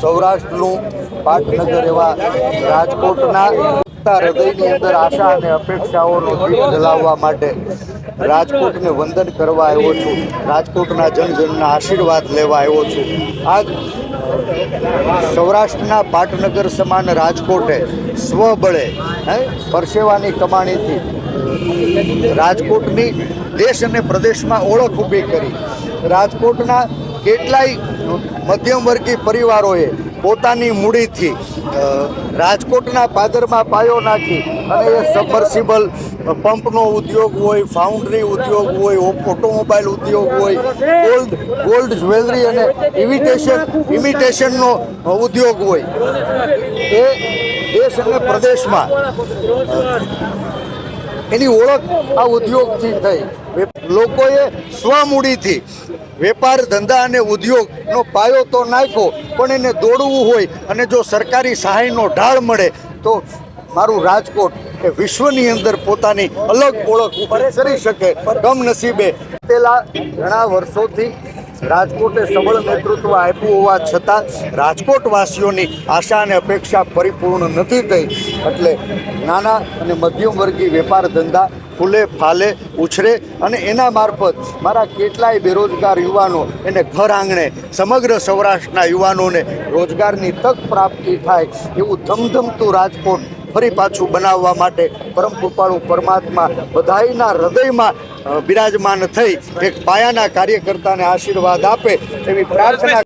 સૌરાષ્ટ્રનું પાટનગર એવા રાજકોટના હૃદયની અંદર આશા અને અપેક્ષાઓનો જલાવવા માટે રાજકોટને વંદન કરવા આવ્યો છું. રાજકોટના જનજનના આશીર્વાદ લેવા આવ્યો છું. આજ સૌરાષ્ટ્રના પાટનગર સમાન રાજકોટે સ્વબળે હે, પરસેવાની કમાણીથી રાજકોટની દેશ અને પ્રદેશમાં ઓળખ ઊભી કરી. રાજકોટના કેટલાય મધ્યમવર્ગી પરિવારોએ પોતાની મૂડીથી રાજકોટના પાદરમાં પાયો નાખી અને એ સબમર્સિબલ પંપનો ઉદ્યોગ હોય ફાઉન્ડરી ઉદ્યોગ હોય ઓટોમોબાઈલ ઉદ્યોગ હોય ગોલ્ડ ગોલ્ડ જ્વેલરી અને ઇમિટેશન ઇમિટેશનનો ઉદ્યોગ હોય. એ દેશ અને પ્રદેશમાં એની ઓળખ આ ઉદ્યોગથી થઈ. લોકોએ સ્વમૂડીથી વેપાર ધંધા અને ઉદ્યોગનો પાયો તો નાખો પણ એને દોડવું હોય અને જો સરકારી સહાયનો ઢાળ મળે, તો મારું રાજકોટ એ વિશ્વની અંદર પોતાની અલગ ઓળખ કરી શકે કમનસીબે પેલા ઘણા વર્ષોથી રાજકોટે સબળ નેતૃત્વ આપ્યું હોવા છતાં રાજકોટવાસીઓની આશા અને અપેક્ષા પરિપૂર્ણ નથી થઈ. એટલે નાના અને મધ્યમ વર્ગીય વેપાર ધંધા ફૂલે ફાલે ઉછરે અને એના મારફત મારા કેટલાય બેરોજગાર યુવાનો એને ઘર આંગણે સમગ્ર સૌરાષ્ટ્રના યુવાનોને રોજગારની તક પ્રાપ્તિ થાય એવું ધમધમતું રાજકોટ ફરી પાછું બનાવવા માટે પરમ કૃપાળુ પરમાત્મા બધાના હૃદયમાં બિરાજમાન થઈ, એક પાયાના કાર્યકર્તાને આશીર્વાદ આપે એવી પ્રાર્થના